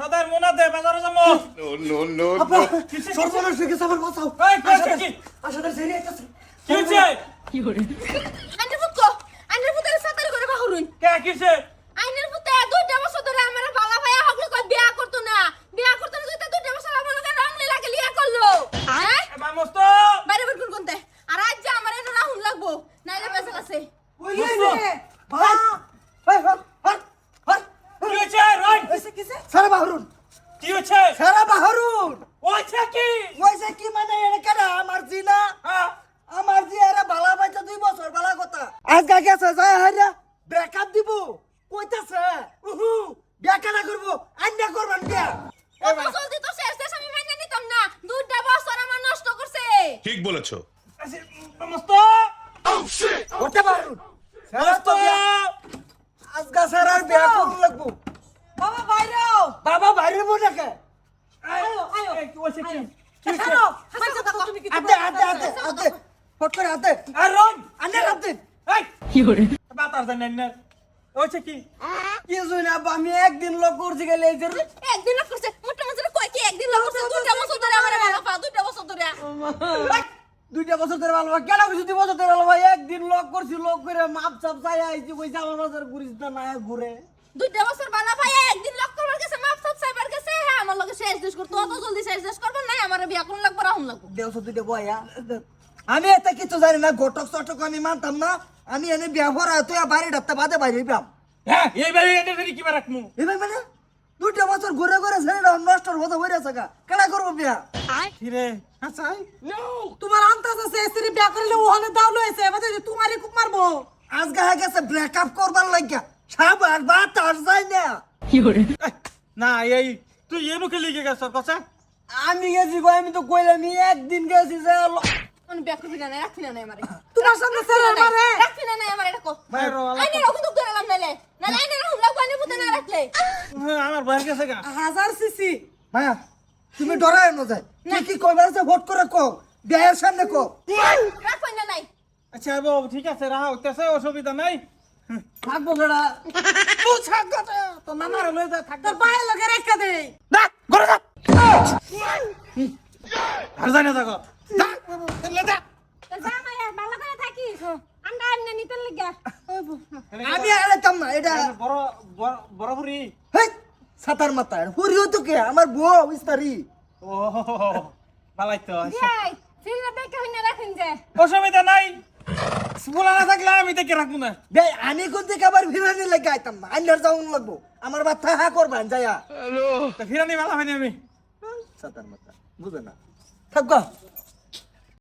সদার মোনা দে বাজারে যাব। আপা সর্বনাশ হয়ে গেছে আমার বাঁচাও এই, কই কি? আসাদের সেরি আইতাছে। কি হচ্ছে আইনের পুত কো আইনের পুতের সাতারি করে বাহুরুন কে কিছে আইনের পুতে দুইটা বছর ধরে আমার বালা ভাইয়া হকলে কই বিয়া করতো না। বিয়া করতো না দুইটা দুইটা বছর আমার লগে রংলি লাগে লিয়া করল। হ্যাঁ? মামস্ত। বাইরে বের কোন কোনতে। আর আজ যে আমার এটা রাহুল লাগবো নাইলে পেছাল আছে। ওইলে রে ভাই ভাই হর হর হর কি হচ্ছে কিসে সারা বাহরুন। কি হচ্ছে সারা বাহরুন। ওইছে কি? মানে কেডা আমার জি না। হ্যাঁ। আমার জি আরে বালা বাইতে দুই বছর বালা কথা। আজকা গেছে যায় হাইরা ব্রেকআপ দিব। কইতাছে উহু বিয়া কেনা করব? আন্না করবেন বিয়া। জলদি তো শেষ শেষ আমি মাইনে নিতাম না। দুইটা বছর আমার নষ্ট করছে। ঠিক বলেছ। মামস্ত করতে পারুন। সারা তো বিয়া আজকা সারার বিয়া করব লাগবো বাবা বাইরে বাবা বাইরে বলে কে আয়ো আয়ো কি হচ্ছে কি ছাড়ো হাসো দেখো ফট করে আর এই কি বাতার ওইছে কি কি? জুই না আমি একদিন লোক করছি গেলে এই যে একদিন লোক করছে মোটা মাঝে কয় কি একদিন লোক করছে? দুইটা বছর ধরে আমার পা দুইটা বছর ধরে। ভাই, দুইটা বছর ধরে ভালো ভাই কেন কিছু দুই বছর ধরে ভালো ভাই একদিন লোক করছি লোক করে মাপ চাপ চাই আইছি কই আমার বাজার ঘুরিস না ঘুরে। দুইটা বছর বালা ভাই একদিন লক করবার গেছে মাপ সাপ সাইবার গেছে হ্যাঁ আমার লগে শেষ দেশ করতো অত জলদি শেষ দেশ করব নাই আমার বিয়া কোন লাগবো রাহুল লাগবো। বয়া। আমি এটা কিছু জানি না ঘটক চটক আমি মানতাম না আমি এনে বিয়া ব্যবহার তুই বাইরে ডাক্তার বাদে বাইরে পাম হ্যাঁ এই বাড়ি এটা ধরে কি রাখমু এবার মানে? দুইটা বছর ঘুরে ঘুরে নষ্ট হতে হয়ে আছে গা। কেনা করব বিয়া? কি রে তোমার আন্তাজ আছে বিয়া করলে ওখানে দাও লইছে এবারে যে তোমারই খুব মারবো। আজ গা গেছে ব্রেকআপ করবার লাগিয়া সাব আর বাত আর যায় না। না এই তুই এনু খেলি গে গেছ কথা আমি গেছি গো আমি তো কইলাম একদিন গেছি যে ল- আমি বিয়া করবি না নাই রাখবি না নাই আমারে তোমার সামনে ছেলে মারে। রাখবি না নাই আমার এটা কো। বাইরে ও, আলাদা। আইনে রাখুন তো ধরে লাম নাইলে না আইনে রাহুল লাগবো আইনে পুতে না রাখলে। আমার বাইরে গেছে গা। হাজার সিসি। মায়া তুমি ডরায় না যায়। কি কইবার আছে? ভোট করে কো বিয়ের সামনে কো রাখবেন না নাই। আচ্ছা বাবু ঠিক আছে রাহা হইতেছে অসুবিধা নাই। থাকব বেড়া তুই থাক গাতে তো নানার লই যা থাক তোর পায়ে লগে রেখা দে। দা ঘরে যা। আর লে মায়া ভালো করে থাকিস। আন্ডা আন্না নিতে লাগা। আমি আরে কাম না এটা বড় বড় বড় বুড়ি। হেই সাতার মাথায় হুরিও তো কে? আমার বউ ইস্তারি ও ভালাই তো বেকে হইনা রাখেন যে। অসুবিধা নাই। না থাকলে আমি দেখে রাখব না। ভাই আমি কোন থেকে আবার ফিরানি লেগে আইতাম? না আইনার যাউন লাগবো। আমার বাচ্চা হা করবেন যাইয়া তা ফিরানি মেলা হয়নি আমি। সাতার মাথা বুঝে না। থাকব